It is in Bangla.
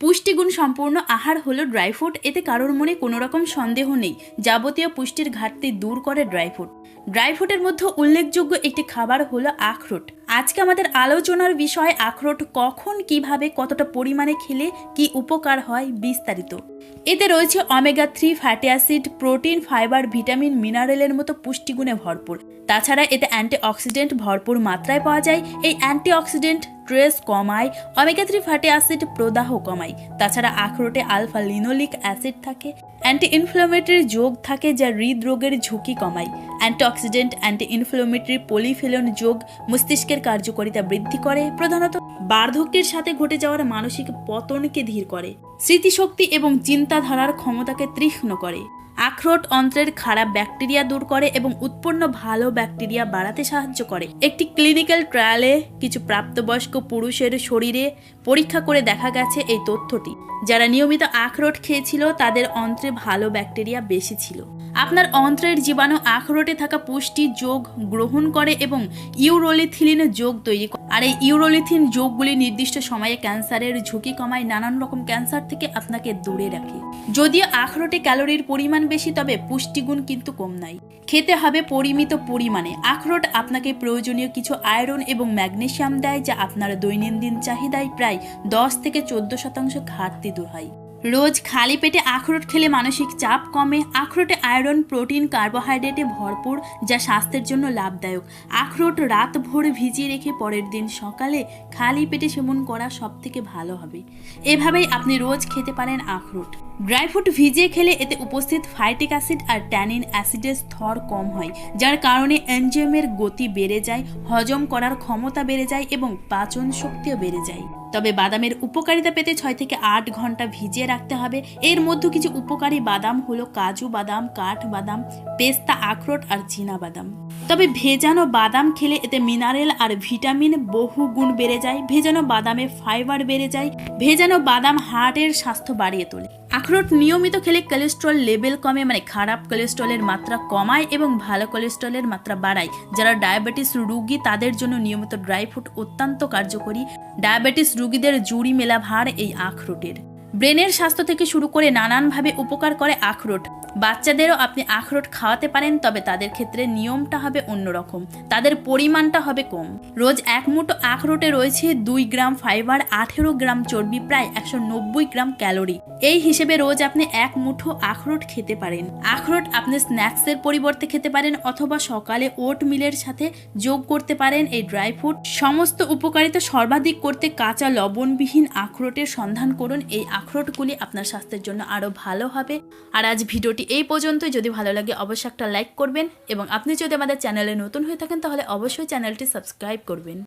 পুষ্টিগুণ সম্পূর্ণ আহার হলো ড্রাই ফ্রুট, এতে কারোর মনে কোনো রকম সন্দেহ নেই। যাবতীয় পুষ্টির ঘাটতি দূর করে ড্রাই ফ্রুট। ড্রাই ফ্রুটের মধ্যে উল্লেখযোগ্য একটি খাবার হলো আখরোট। আজকে আমাদের আলোচনার বিষয় আখরোট কখন, কীভাবে, কতটা পরিমাণে খেলে, কি উপকার হয় বিস্তারিত। এতে রয়েছে omega three fatty acid protein fibre vitamin মিনারেলের মতো পুষ্টিগুণে ভরপুর। তাছাড়া এতে অ্যান্টিঅক্সিডেন্ট ভরপুর মাত্রায় পাওয়া যায়। এই অ্যান্টিঅক্সিডেন্ট স্ট্রেস কমায় অমেগা থ্রি ফ্যাটি অ্যাসিড প্রদাহ কমায়। তাছাড়া আখরোটে আলফা লিনোলিক অ্যাসিড থাকে। অ্যান্টি ইনফ্লামেটরি যোগ থাকে যা হৃদরোগের ঝুঁকি কমায়। অ্যান্টিঅক্সিডেন্ট অ্যান্টি ইনফ্লামেটরি পলিফেলন যোগ মস্তিষ্কের কার্যকারিতা বৃদ্ধি করে, প্রধানত বার্ধক্যের সাথে ঘটে যাওয়ার মানসিক পতনকে ধীর করে। স্মৃতিশক্তি এবং চিন্তাধারার ক্ষমতাকে তীক্ষ্ণ করে। আখরোট অন্ত্রের খারাপ ব্যাকটেরিয়া দূর করে এবং উৎপন্ন ভালো ব্যাকটেরিয়া বাড়াতে সাহায্য করে। একটি ক্লিনিক্যাল ট্রায়ালে কিছু প্রাপ্তবয়স্ক পুরুষের শরীরে পরীক্ষা করে দেখা গেছে এই তথ্যটি। যারা নিয়মিত আখরোট খেয়েছিল, তাদের অন্ত্রে ভালো ব্যাকটেরিয়া বেশি ছিল। আপনার অন্ত্রের জীবাণু আখরোটে থাকা পুষ্টি যোগ গ্রহণ করে এবং ইউরোলিথিলিন যোগ তৈরি আর এই ইউরোলিথিন যোগগুলি নির্দিষ্ট সময়ে ক্যান্সারের ঝুঁকি কমায় নানান রকম ক্যান্সার থেকে আপনাকে দূরে রাখে। যদিও আখরোটে ক্যালোরির পরিমাণ বেশি, তবে পুষ্টিগুণ কিন্তু কম নাই। খেতে হবে পরিমিত পরিমাণে। আখরোট আপনাকে প্রয়োজনীয় কিছু আয়রন এবং ম্যাগনেশিয়াম দেয়, যা আপনার দৈনন্দিন চাহিদায় প্রায় দশ থেকে চোদ্দ শতাংশ ঘাটতি দূর হয়। রোজ খালি পেটে আখরোট খেলে মানসিক চাপ কমে। আখরোটে আয়রন, প্রোটিন, কার্বোহাইড্রেটে ভরপুর, যা স্বাস্থ্যের জন্য লাভদায়ক। আখরোট রাত ভোর ভিজিয়ে রেখে পরের দিন সকালে খালি পেটে সেবন করা সবথেকে ভালো হবে। এভাবেই আপনি রোজ খেতে পারেন আখরোট। ড্রাই ফ্রুট ভিজিয়ে খেলে এতে উপস্থিত ফাইটিক অ্যাসিড আর ট্যানিন অ্যাসিডের স্তর কম হয়, যার কারণে এনজিএমের গতি বেড়ে যায়, হজম করার ক্ষমতা বেড়ে যায় এবং পাচন শক্তিও বেড়ে যায়। তবে বাদামের উপকারিতা পেতে ছয় থেকে আট ঘণ্টা ভিজিয়ে রাখতে হবে। এর মধ্যে কিছু উপকারী বাদাম হলো কাজু বাদাম, কাঠ বাদাম, পেস্তা আখরোট আর চীনা বাদাম। তবে ভেজানো বাদাম খেলে এতে মিনারেল আর ভিটামিন বহু গুণ বেড়ে যায়। ভেজানো বাদামে ফাইবার বেড়ে যায়। ভেজানো বাদাম হার্টের স্বাস্থ্য বাড়িয়ে তোলে। আখরোট নিয়মিত খেলে কোলেস্ট্রল লেভেল কমে মানে খারাপ কোলেস্ট্রলের মাত্রা কমায় এবং ভালো কোলেস্ট্রলের মাত্রা বাড়ায়। যারা ডায়াবেটিস রুগী, তাদের জন্য নিয়মিত ড্রাই ফ্রুট অত্যন্ত কার্যকরী। ডায়াবেটিস রুগীদের জুড়ি মেলা ভার এই আখরোটের। ব্রেনের স্বাস্থ্য থেকে শুরু করে নানানভাবে উপকার করে আখরোট। বাচ্চাদেরও আপনি আখরোট খাওয়াতে পারেন, তবে তাদের ক্ষেত্রে নিয়মটা হবে অন্যরকম। তাদের পরিমাণটা হবে কম। রোজ এক মুঠো আখরোটে রয়েছে দুই গ্রাম ফাইবার, আঠেরো গ্রাম চর্বি, প্রায় একশো নব্বই গ্রাম ক্যালোরি। এই হিসেবে রোজ আপনি এক মুঠো আখরোট খেতে পারেন। আখরোট আপনি স্ন্যাক্সের পরিবর্তে খেতে পারেন অথবা সকালে ওট মিলের সাথে যোগ করতে পারেন এই ড্রাই ফ্রুট। সমস্ত উপকারিতা সর্বাধিক করতে কাঁচা লবণবিহীন আখরোটের সন্ধান করুন। এই আখরোটগুলি আপনার স্বাস্থ্যের জন্য আরও ভালো হবে। আর আজ ভিডিওটি এই পর্যন্তই। যদি ভালো লাগে, অবশ্যই একটা লাইক করবেন এবং আপনি যদি আমাদের চ্যানেলে নতুন হয়ে থাকেন, তাহলে অবশ্যই চ্যানেলটি সাবস্ক্রাইব করবেন।